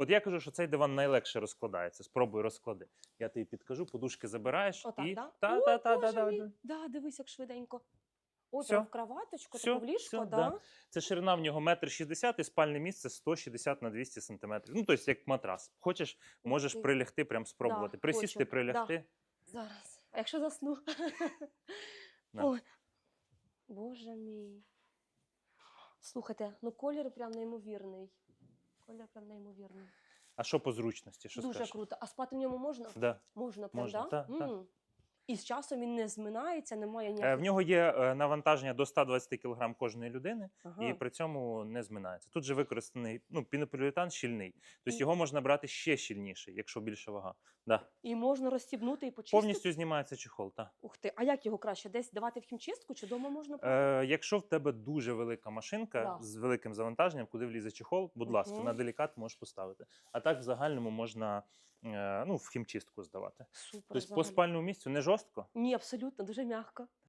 От я кажу, що цей диван найлегше розкладається. Спробуй розклади. Я тобі підкажу, подушки забираєш Отак, і да? та, та, та, Боже та, мій. Да, дивись, як швиденько. Всьо. прям в кроваточку, таку в ліжко, всьо, да? да. Це ширина в нього метр шістдесят і спальне місце 160 на 200 сантиметрів. Ну, тобто як матрас. Хочеш, можеш ти. прилягти, прям спробувати. Да, Присісти, хочу. прилягти. Зараз. А якщо засну? Да. Ой. Боже мій. Слухайте, ну колір прям неймовірний. Колір прям неймовірний. А що по зручності? Що Дуже скажеш? круто. А спати в ньому можна? Да. Можна, прям, Можна, да? та, та. М. І з часом він не зминається, немає Е, ніяких... В нього є е, навантаження до 120 кг кожної людини, Ага. і при цьому не зминається. Тут же використаний ну, пінополіуретан щільний. Тобто І- його можна брати ще щільніший, якщо більша вага. Да. І можна розстібнути і почистити. Повністю знімається чехол. Та. Ух ти, а як його краще? Десь давати в хімчистку чи вдома можна? Е, якщо в тебе дуже велика машинка Да. з великим завантаженням, куди влізе чехол, будь ласка, на делікат можеш поставити. А так в загальному можна е, ну, в хімчистку здавати. Супер. Тобто по взагалі. спальному місцю не жорстко. Ні, абсолютно, дуже м'яко.